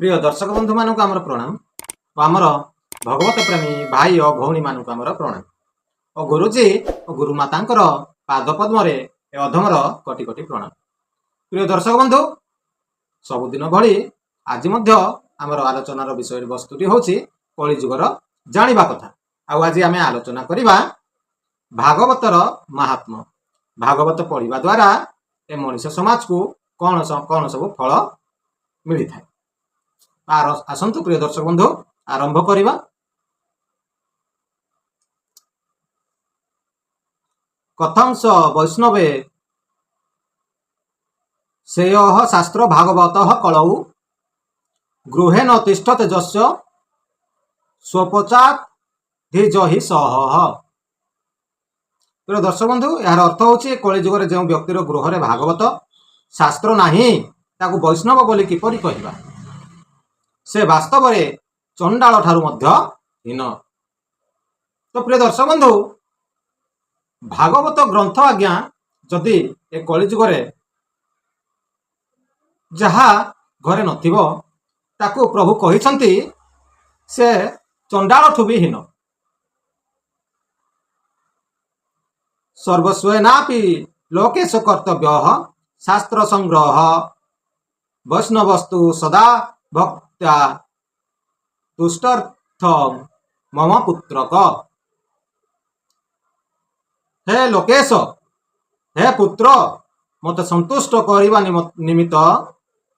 ପ୍ରିୟ ଦର୍ଶକ ବନ୍ଧୁମାନଙ୍କୁ ଆମର ପ୍ରଣାମ। ଓ ଆମର ଭଗବତ ପ୍ରେମୀ ଭାଇ ଓ ଭଉଣୀମାନଙ୍କୁ ଆମର ପ୍ରଣାମ। ଓ ଗୁରୁଜୀ ଓ ଗୁରୁମାତାଙ୍କର ପାଦ ପଦ୍ମରେ ଏ ଅଧମର କୋଟି କୋଟି ପ୍ରଣାମ। ପ୍ରିୟ ଦର୍ଶକ ବନ୍ଧୁ ସବୁଦିନ ଭଳି ଆଜି ମଧ୍ୟ ଆମର ଆଲୋଚନାର ବିଷୟ ବସ୍ତୁଟି ହେଉଛି କଳିଯୁଗର ଜାଣିବା କଥା। ଆଉ ଆଜି ଆମେ ଆଲୋଚନା କରିବା ଭାଗବତର ମାହାତ୍ମ। ଭାଗବତ ପଢ଼ିବା ଦ୍ୱାରା ଏ ମଣିଷ ସମାଜକୁ କ'ଣ କ'ଣ ସବୁ ଫଳ ମିଳିଥାଏ? ଆସନ୍ତୁ ପ୍ରିୟ ଦର୍ଶକ ବନ୍ଧୁ ଆରମ୍ଭ କରିବା କଥାଂଶ ବୈଷ୍ଣବେ ଶ୍ରେୟ ଶାସ୍ତ୍ର ଭାଗବତ କଳଉ ଗୃହେନ ତିଷ୍ଠତେ ଯସ୍ୟ ସ୍ୱପଚାତ ଧିଜ ହି ସହ। ପ୍ରିୟ ଦର୍ଶକ ବନ୍ଧୁ ଏହାର ଅର୍ଥ ହେଉଛି କଳିଯୁଗରେ ଯେଉଁ ବ୍ୟକ୍ତିର ଗୃହରେ ଭାଗବତ ଶାସ୍ତ୍ର ନାହିଁ ତାକୁ ବୈଷ୍ଣବ ବୋଲି କିପରି କହିବା? ସେ ବାସ୍ତବରେ ଚଣ୍ଡାଳ ଠାରୁ ମଧ୍ୟ ହୀନ। ତ ପ୍ରିୟ ଦର୍ଶକ ବନ୍ଧୁ ଭାଗବତ ଗ୍ରନ୍ଥ ଆଜ୍ଞା ଯଦି ଏ କଳିଯୁଗରେ ଯାହା ଘରେ ନଥିବ ତାକୁ ପ୍ରଭୁ କହିଛନ୍ତି ସେ ଚଣ୍ଡାଳଠୁ ବି ହୀନ। ସର୍ବସ୍ୱେନାପି ଲୋକେଶ କର୍ତ୍ତବ୍ୟ ଶାସ୍ତ୍ର ସଂଗ୍ରହ ବୈଷ୍ଣବସ୍ତୁ ସଦା ଭକ୍ତ୍ୟା ତୁଷ୍ଟର୍ଥ ମମ ପୁତ୍ରକ ହେ ଲୋକେଶ ହେ ପୁତ୍ର ମୋତେ ସନ୍ତୁଷ୍ଟ କରିବା ନିମ- ନିମିତ୍ତ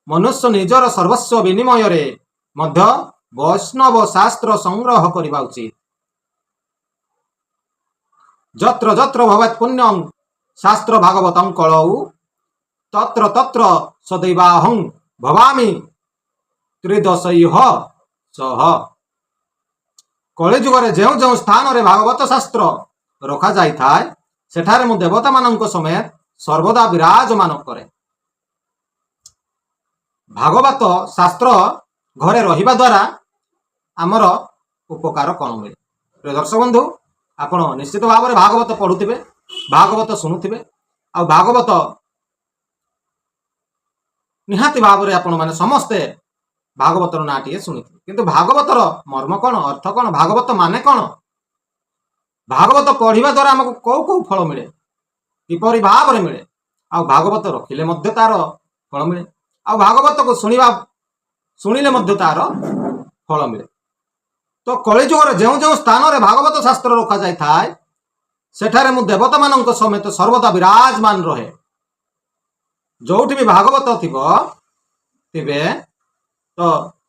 ମନୁଷ୍ୟ ନିଜର ସର୍ବସ୍ୱ ବିନିମୟରେ ମଧ୍ୟ ବୈଷ୍ଣବ ଶାସ୍ତ୍ର ସଂଗ୍ରହ କରିବା ଉଚିତ। ଯତ୍ର ଯତ୍ର ଭବେତ୍ ପୁଣ୍ୟଂ ଶାସ୍ତ୍ର ଭାଗବତଂ କଳଉ ତତ୍ର ତତ୍ର ସଦୈବାହଂ ଭବାମି ତ୍ରିଦଶୈହ ସହ କଳିଯୁଗରେ ଯେଉଁ ଯେଉଁ ସ୍ଥାନରେ ଭାଗବତ ଶାସ୍ତ୍ର ରଖାଯାଇଥାଏ ସେଠାରେ ମୁଁ ଦେବତାମାନଙ୍କ ସମେତ ସର୍ବଦା ବିରାଜମାନ କରେ। ଭାଗବତ ଶାସ୍ତ୍ର ଘରେ ରହିବା ଦ୍ୱାରା ଆମର ଉପକାର କ'ଣ ମିଳେ ପ୍ରିୟ ଦର୍ଶକ ବନ୍ଧୁ ଆପଣ ନିଶ୍ଚିତ ଭାବରେ ଭାଗବତ ପଢୁଥିବେ ଭାଗବତ ଶୁଣୁଥିବେ ଆଉ ଭାଗବତ ନିହାତି ଭାବରେ ଆପଣମାନେ ସମସ୍ତେ ଭାଗବତର ନାଁଟିଏ ଶୁଣିଥିବେ କିନ୍ତୁ ଭାଗବତର ମର୍ମ କ'ଣ? ଅର୍ଥ କ'ଣ? ଭାଗବତ ମାନେ କ'ଣ? ଭାଗବତ ପଢିବା ଦ୍ୱାରା ଆମକୁ କୋଉ କୋଉ ଫଳ ମିଳେ? କିପରି ଭାବରେ ମିଳେ? ଆଉ ଭାଗବତ ରଖିଲେ ମଧ୍ୟ ତାର ଫଳ ମିଳେ। ଆଉ ଭାଗବତକୁ ଶୁଣିବା ଶୁଣିଲେ ମଧ୍ୟ ତାର ଫଳ ମିଳେ। ତ କଳିଯୁଗରେ ଯେଉଁ ଯେଉଁ ସ୍ଥାନରେ ଭାଗବତ ଶାସ୍ତ୍ର ରଖାଯାଇଥାଏ ସେଠାରେ ମୁଁ ଦେବତାମାନଙ୍କ ସମେତ ସର୍ବଦା ବିରାଜମାନ ରହେ। ଯୋଉଠି ବି ଭାଗବତ ଥିବ ଥିବେ ତ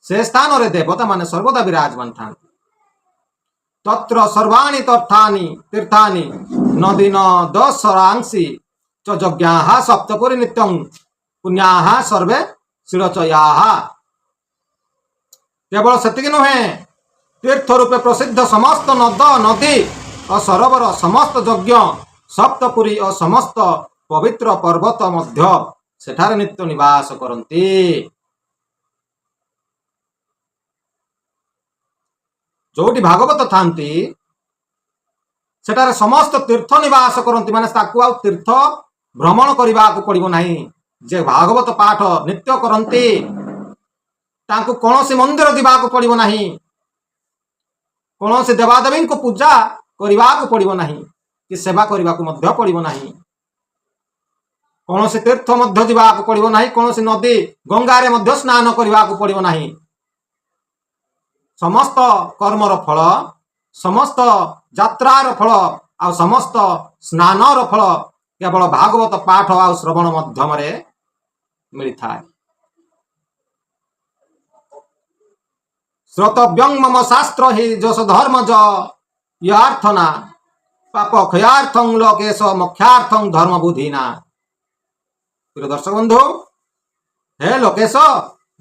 ସେ ସ୍ଥାନରେ ଦେବତାମାନେ ସର୍ବଦା ବିରାଜମାନ ଥାନ୍ତି ତତ୍ର ସର୍ବାଣୀ ତର୍ଥାନି ତୀର୍ଥାନି ନଦୀନ ଦଶରାଂଶି ଚ ଯଜ୍ଞାଃ ସପ୍ତପୁରୀ ନିତ୍ୟଂ ପୁଣ୍ୟାଃ ସର୍ବେ ଶିଳଚୟାଃ କେବଳ ସେତିକି ନୁହେଁ ତୀର୍ଥ ରୂପେ ପ୍ରସିଦ୍ଧ ସମସ୍ତ ନଦ ନଦୀ ଓ ସରୋବର ସମସ୍ତ ଯଜ୍ଞ ସପ୍ତପୁରୀ ଓ ସମସ୍ତ ପବିତ୍ର ପର୍ବତ ମଧ୍ୟ ସେଠାରେ ନିତ୍ୟ ନିବାସ କରନ୍ତି। ଯୋଉଠି ଭାଗବତ ଥାନ୍ତି ସେଠାରେ ସମସ୍ତ ତୀର୍ଥ ନିବାସ କରନ୍ତି। ମାନେ ତାକୁ ଆଉ ତୀର୍ଥ ଭ୍ରମଣ କରିବାକୁ ପଡ଼ିବ ନାହିଁ। ଯେ ଭାଗବତ ପାଠ ନିତ୍ୟ କରନ୍ତି ତାଙ୍କୁ କୌଣସି ମନ୍ଦିର ଯିବାକୁ ପଡ଼ିବ ନାହିଁ। କୌଣସି ଦେବାଦେବୀଙ୍କୁ ପୂଜା କରିବାକୁ ପଡ଼ିବ ନାହିଁ କି ସେବା କରିବାକୁ ମଧ୍ୟ ପଡ଼ିବ ନାହିଁ। କୌଣସି ତୀର୍ଥ ମଧ୍ୟ ଯିବାକୁ ପଡ଼ିବ ନାହିଁ କୌଣସି ନଦୀ ଗଙ୍ଗାରେ ମଧ୍ୟ ସ୍ନାନ କରିବାକୁ ପଡ଼ିବ ନାହିଁ। ସମସ୍ତ କର୍ମର ଫଳ ସମସ୍ତ ଯାତ୍ରାର ଫଳ ଆଉ ସମସ୍ତ ସ୍ନାନର ଫଳ କେବଳ ଭାଗବତ ପାଠ ଆଉ ଶ୍ରବଣ ମାଧ୍ୟମରେ ମିଳିଥାଏ। ଶ୍ରୋତବ୍ୟଂ ମମ ଶାସ୍ତ୍ର ହି ଯଶ ଧର୍ମ ଜ ୟାର୍ଥନା ପାପ କ୍ଷୟାର୍ଥଂ ଲୋକେଶ ମୋକ୍ଷାର୍ଥଂ ଧର୍ମ ବୁଦ୍ଧିନା। ପ୍ରିୟ ଦର୍ଶକ ବନ୍ଧୁ ହେ ଲୋକେଶ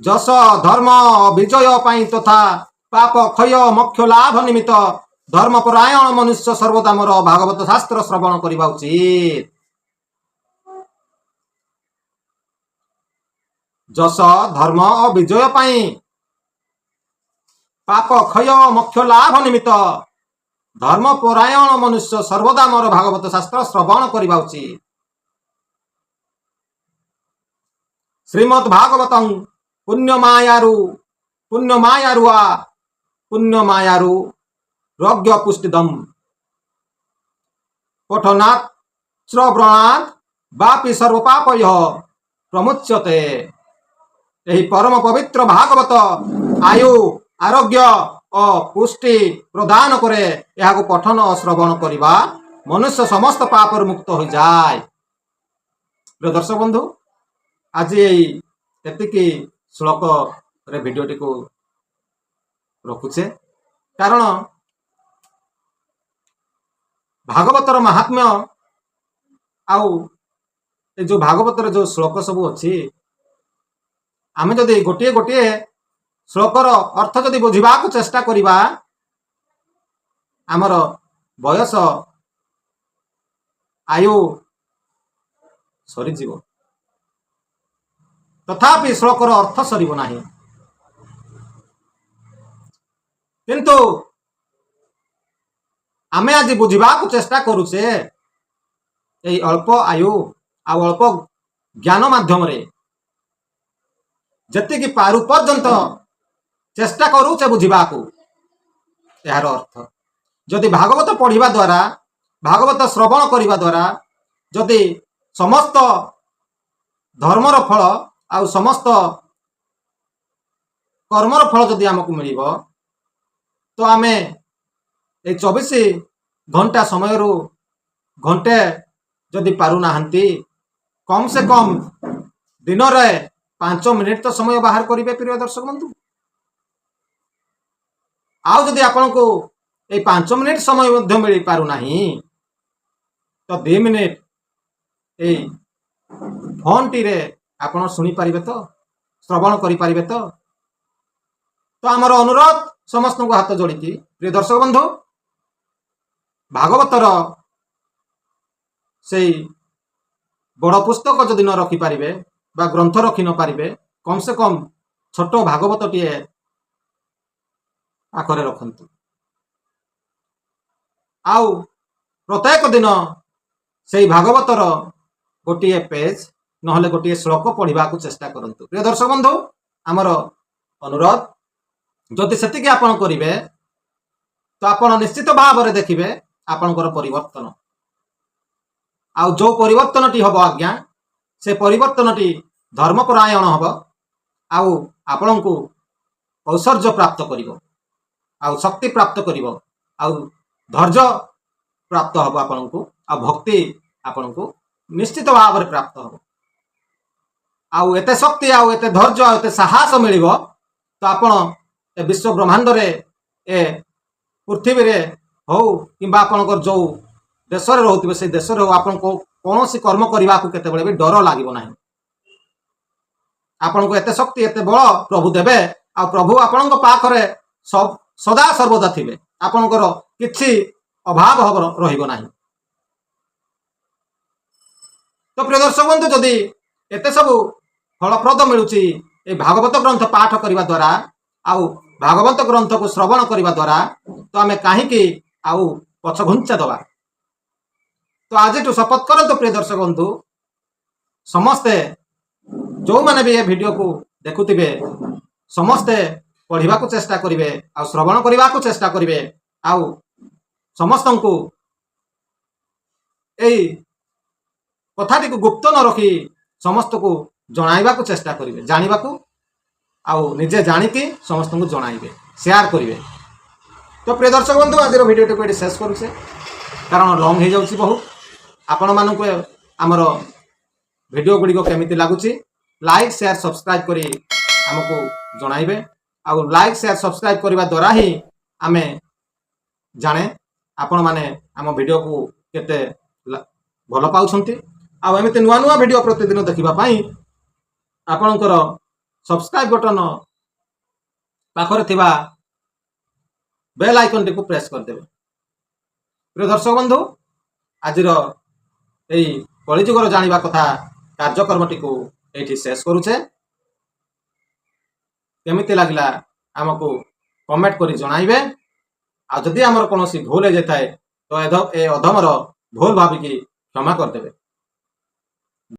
ଯଶ ଧର୍ମ ବିଜୟ ପାଇଁ ତଥା ପାପ କ୍ଷୟ ମୋକ୍ଷ ଲାଭ ନିମିତ୍ତ ଧର୍ମପରାୟଣ ମନୁଷ୍ୟ ସର୍ବଦା ମୋର ଭାଗବତ ଶାସ୍ତ୍ର ଶ୍ରବଣ କରିବା ଉଚିତ। ଯଶ ଧର୍ମ ଓ ବିଜୟ ପାଇଁ ପାପ କ୍ଷୟ ମୋକ୍ଷ ଲାଭ ନିମିତ୍ତ ଧର୍ମପରାୟଣ ମନୁଷ୍ୟ ସର୍ବଦା ମୋର ଭାଗବତ ଶାସ୍ତ୍ର ଶ୍ରବଣ କରିବା ଉଚିତ। ଶ୍ରୀମଦ୍ ଭାଗବତଂ ପୁଣ୍ୟ ମାୟାରୁ ପୁଣ୍ୟ ମାୟାରୁ ରଜ୍ଞ ପୁଷ୍ଟିଦମ୍ ପଠନାତ୍ ଶ୍ରବଣାତ୍ ବାପି ସର୍ବପାପୟ ପ୍ରମୁଚ୍ୟତେ ଏହି ପରମ ପବିତ୍ର ଭାଗବତ ଆୟୁ ଆରୋଗ୍ୟ ଓ ପୁଷ୍ଟି ପ୍ରଦାନ କରେ ଏହାକୁ ପଠନ ଓ ଶ୍ରବଣ କରିବା ମନୁଷ୍ୟ ସମସ୍ତ ପାପରୁ ମୁକ୍ତ ହୋଇଯାଏ। ପ୍ରିୟ ଦର୍ଶକ ବନ୍ଧୁ ଆଜି ଏଇ ଏତିକି ଶ୍ଲୋକରେ ଭିଡ଼ିଓଟିକୁ ରଖୁଛେ। କାରଣ ଭାଗବତର ମାହାତ୍ମ୍ୟ ଆଉ ଏ ଯୋଉ ଭାଗବତର ଯୋଉ ଶ୍ଲୋକ ସବୁ ଅଛି ଆମେ ଯଦି ଗୋଟିଏ ଗୋଟିଏ ଶ୍ଲୋକର ଅର୍ଥ ଯଦି ବୁଝିବାକୁ ଚେଷ୍ଟା କରିବା ଆମର ବୟସ ଆୟୁ ସରିଯିବ। ତଥାପି ଶ୍ଲୋକର ଅର୍ଥ ସରିବ ନାହିଁ। କିନ୍ତୁ ଆମେ ଆଜି ବୁଝିବାକୁ ଚେଷ୍ଟା କରୁଛେ ଏଇ ଅଳ୍ପ ଆୟୁ ଆଉ ଅଳ୍ପ ଜ୍ଞାନ ମାଧ୍ୟମରେ। ଯେତିକି ପାରୁ ପର୍ଯ୍ୟନ୍ତ ଚେଷ୍ଟା କରୁଛେ ବୁଝିବାକୁ। ଏହାର ଅର୍ଥ ଯଦି ଭାଗବତ ପଢିବା ଦ୍ୱାରା ଭାଗବତ ଶ୍ରବଣ କରିବା ଦ୍ୱାରା ଯଦି ସମସ୍ତ ଧର୍ମର ଫଳ ଆଉ ସମସ୍ତ କର୍ମର ଫଳ ଯଦି ଆମକୁ ମିଳିବ तो आमे ए चबिस घंटा समय रु घंटे जदि पारु ना कम से कम दिन रे পাঁচ মিনিট তো সময় বাহার করবে প্রিয় দর্শক বন্ধু। আউ যদি আপনার এই পাঁচ মিনিট সময় মধ্যে মিলি পারু না তো দুই মিনিট এই ফোনটিরে আপনার শুনিপারে তো শ্রবণ করে পারে তো। তো আমার অনুরোধ ସମସ୍ତଙ୍କୁ ହାତ ଯୋଡ଼ିକି ପ୍ରିୟ ଦର୍ଶକ ବନ୍ଧୁ ଭାଗବତର ସେଇ ବଡ଼ ପୁସ୍ତକ ଯଦି ନ ରଖିପାରିବେ ବା ଗ୍ରନ୍ଥ ରଖି ନ ପାରିବେ କମ୍ ସେ କମ୍ ଛୋଟ ଭାଗବତଟିଏ ପାଖରେ ରଖନ୍ତୁ। ଆଉ ପ୍ରତ୍ୟେକ ଦିନ ସେଇ ଭାଗବତର ଗୋଟିଏ ପେଜ ନହେଲେ ଗୋଟିଏ ଶ୍ଲୋକ ପଢିବାକୁ ଚେଷ୍ଟା କରନ୍ତୁ। ପ୍ରିୟ ଦର୍ଶକ ବନ୍ଧୁ ଆମର ଅନୁରୋଧ ଯଦି ସେତିକି ଆପଣ କରିବେ ତ ଆପଣ ନିଶ୍ଚିତ ଭାବରେ ଦେଖିବେ ଆପଣଙ୍କର ପରିବର୍ତ୍ତନ ଆଉ ଯୋଉ ପରିବର୍ତ୍ତନଟି ହବ ଆଜ୍ଞା ସେ ପରିବର୍ତ୍ତନଟି ଧର୍ମପରାୟଣ ହବ ଆଉ ଆପଣଙ୍କୁ ଐଶ୍ୱର୍ଯ୍ୟ ପ୍ରାପ୍ତ କରିବ ଆଉ ଶକ୍ତି ପ୍ରାପ୍ତ କରିବ ଆଉ ଧୈର୍ଯ୍ୟ ପ୍ରାପ୍ତ ହବ ଆପଣଙ୍କୁ ଆଉ ଭକ୍ତି ଆପଣଙ୍କୁ ନିଶ୍ଚିତ ଭାବରେ ପ୍ରାପ୍ତ ହବ ଆଉ ଏତେ ଶକ୍ତି ଆଉ ଏତେ ଧୈର୍ଯ୍ୟ ଆଉ ଏତେ ସାହସ ମିଳିବ ତ ଆପଣ ଏ ବିଶ୍ୱ ବ୍ରହ୍ମାଣ୍ଡରେ ଏ ପୃଥିବୀରେ ହଉ କିମ୍ବା ଆପଣଙ୍କର ଯୋଉ ଦେଶରେ ରହୁଥିବେ ସେଇ ଦେଶରେ ହଉ ଆପଣଙ୍କୁ କୌଣସି କର୍ମ କରିବାକୁ କେତେବେଳେ ବି ଡର ଲାଗିବ ନାହିଁ। ଆପଣଙ୍କୁ ଏତେ ଶକ୍ତି ଏତେ ବଳ ପ୍ରଭୁ ଦେବେ ଆଉ ପ୍ରଭୁ ଆପଣଙ୍କ ପାଖରେ ସ- ସଦା ସର୍ବଦା ଥିବେ। ଆପଣଙ୍କର କିଛି ଅଭାବ ହବ ରହିବ ନାହିଁ। ତ ପ୍ରିୟ ଦର୍ଶକ ବନ୍ଧୁ ଯଦି ଏତେ ସବୁ ଫଳପ୍ରଦ ମିଳୁଛି ଏ ଭାଗବତ ଗ୍ରନ୍ଥ ପାଠ କରିବା ଦ୍ୱାରା ଆଉ ଭାଗବତ ଗ୍ରନ୍ଥକୁ ଶ୍ରବଣ କରିବା ଦ୍ୱାରା ତ ଆମେ କାହିଁକି ଆଉ ପଛ ଘୁଞ୍ଚା ଦେବା ତ ଆଜିଠୁ ଶପଥ କରନ୍ତୁ ପ୍ରିୟ ଦର୍ଶକ ବନ୍ଧୁ। ସମସ୍ତେ ଯୋଉମାନେ ବି ଏ ଭିଡ଼ିଓକୁ ଦେଖୁଥିବେ ସମସ୍ତେ ପଢିବାକୁ ଚେଷ୍ଟା କରିବେ ଆଉ ଶ୍ରବଣ କରିବାକୁ ଚେଷ୍ଟା କରିବେ ଆଉ ସମସ୍ତଙ୍କୁ ଏଇ କଥାଟିକୁ ଗୁପ୍ତ ନ ରଖି ସମସ୍ତଙ୍କୁ ଜଣାଇବାକୁ ଚେଷ୍ଟା କରିବେ ଜାଣିବାକୁ ଆଉ ନିଜେ ଜାଣିକି ସମସ୍ତଙ୍କୁ ଜଣାଇବେ ସେୟାର କରିବେ। ତ ପ୍ରିୟ ଦର୍ଶକ ବନ୍ଧୁ ଆଜିର ଭିଡ଼ିଓଟିକୁ ଏଠି ଶେଷ କରୁଛେ। କାରଣ ଲଙ୍ଗ ହେଇଯାଉଛି ବହୁତ ଆପଣମାନଙ୍କୁ ଆମର ଭିଡ଼ିଓ ଗୁଡ଼ିକ କେମିତି ଲାଗୁଛି ଲାଇକ୍ ସେୟାର ସବସ୍କ୍ରାଇବ୍ କରି ଆମକୁ ଜଣାଇବେ। ଆଉ ଲାଇକ୍ ସେୟାର ସବସ୍କ୍ରାଇବ୍ କରିବା ଦ୍ୱାରା ହିଁ ଆମେ ଜାଣେ ଆପଣମାନେ ଆମ ଭିଡ଼ିଓକୁ କେତେ ଲା- ଭଲ ପାଉଛନ୍ତି। ଆଉ ଏମିତି ନୂଆ ନୂଆ ଭିଡ଼ିଓ ପ୍ରତିଦିନ ଦେଖିବା ପାଇଁ ଆପଣଙ୍କର ସବସ୍କ୍ରାଇବ୍ ବଟନ ପାଖରେ ଥିବା ବେଲ୍ ଆଇକନ୍ଟିକୁ ପ୍ରେସ୍ କରିଦେବେ ପ୍ରିୟ ଦର୍ଶକ ବନ୍ଧୁ ଆଜିର ଏଇ କଳିଯୁଗର ଜାଣିବା କଥା କାର୍ଯ୍ୟକ୍ରମଟିକୁ ଏଇଠି ଶେଷ କରୁଛେ କେମିତି ଲାଗିଲା ଆମକୁ କମେଣ୍ଟ କରି ଜଣାଇବେ ଆଉ ଯଦି ଆମର କୌଣସି ଭୁଲ ହେଇଯାଇଥାଏ ତ ଏ ଧ- ଏ ଅଧମର ଭୁଲ ଭାବିକି କ୍ଷମା କରିଦେବେ